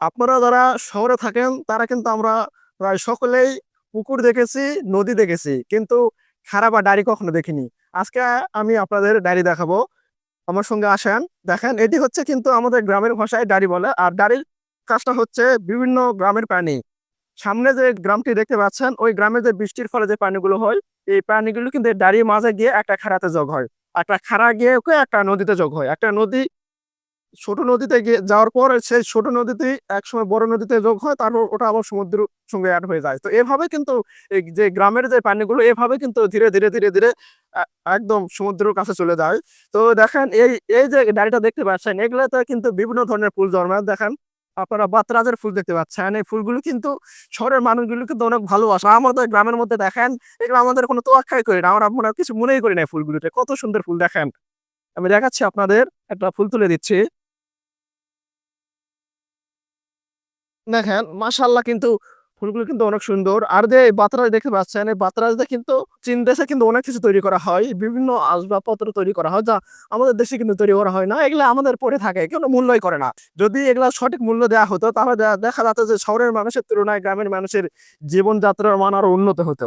আপনারা যারা শহরে থাকেন, তারা কিন্তু আমরা প্রায় সকলেই পুকুর দেখেছি, নদী দেখেছি। কিন্তু খারাপ বা ডায়েরি কখনো দেখিনি। আজকে আমি আপনাদের ডায়েরি দেখাবো। আমার সঙ্গে আসেন। দেখেন, এটি হচ্ছে কিন্তু আমাদের গ্রামের ভাষায় ডায়েরি বলে। আর ডায়েরির কাজটা হচ্ছে বিভিন্ন গ্রামের পানি সামনে যে গ্রামটি দেখতে পাচ্ছেন, ওই গ্রামে যে বৃষ্টির ফলে যে পানিগুলো হয়, এই পানিগুলো কিন্তু ডাড়ির মাঝে গিয়ে একটা খাড়াতে যোগ হয়। একটা খাড়া গিয়ে একটা নদীতে যোগ হয়। একটা নদী ছোট নদীতে যাওয়ার পর সেই ছোট নদীতে একসময় বড় নদীতে যোগ হয়, তারপর ওটা আবার সমুদ্র সঙ্গে অ্যাড হয়ে যায়। তো এভাবে কিন্তু যে গ্রামের যে পানিগুলো, এভাবে কিন্তু ধীরে ধীরে ধীরে ধীরে একদম সমুদ্রের কাছে চলে যায়। তো দেখেন, এই এই যে গাড়িটা দেখতে পাচ্ছেন, এগুলোতে কিন্তু বিভিন্ন ধরনের ফুল জন্মায়। দেখেন, আপনারা বাতরাজের ফুল দেখতে পাচ্ছেন। এই ফুলগুলো কিন্তু শহরের মানুষগুলো কিন্তু অনেক ভালোবাসে। আমাদের গ্রামের মধ্যে দেখেন, এগুলো আমাদের কোনো তোয়াক্কাই করি না। আমরা মনে কিছু মনেই করি না ফুলগুলোতে। কত সুন্দর ফুল, দেখেন। আমি দেখাচ্ছি আপনাদের, একটা ফুল তুলে দিচ্ছি। দেখেন মাসাল্লাহ কিন্তু ফুলগুলো কিন্তু অনেক সুন্দর। আর যে বাতরা দেখতে পাচ্ছেন, এই বাতরাজটা কিন্তু চীন দেশে কিন্তু অনেক কিছু তৈরি করা হয়। বিভিন্ন আসবাবপত্র তৈরি করা হয়, যা আমাদের দেশে কিন্তু তৈরি করা হয় না। এগুলো আমাদের পরে থাকে কোনো মূল্যই করে না। যদি এগুলো সঠিক মূল্য দেওয়া হতো, তাহলে দেখা যাচ্ছে যে শহরের মানুষের তুলনায় গ্রামের মানুষের জীবনযাত্রার মান আরও উন্নত হতো।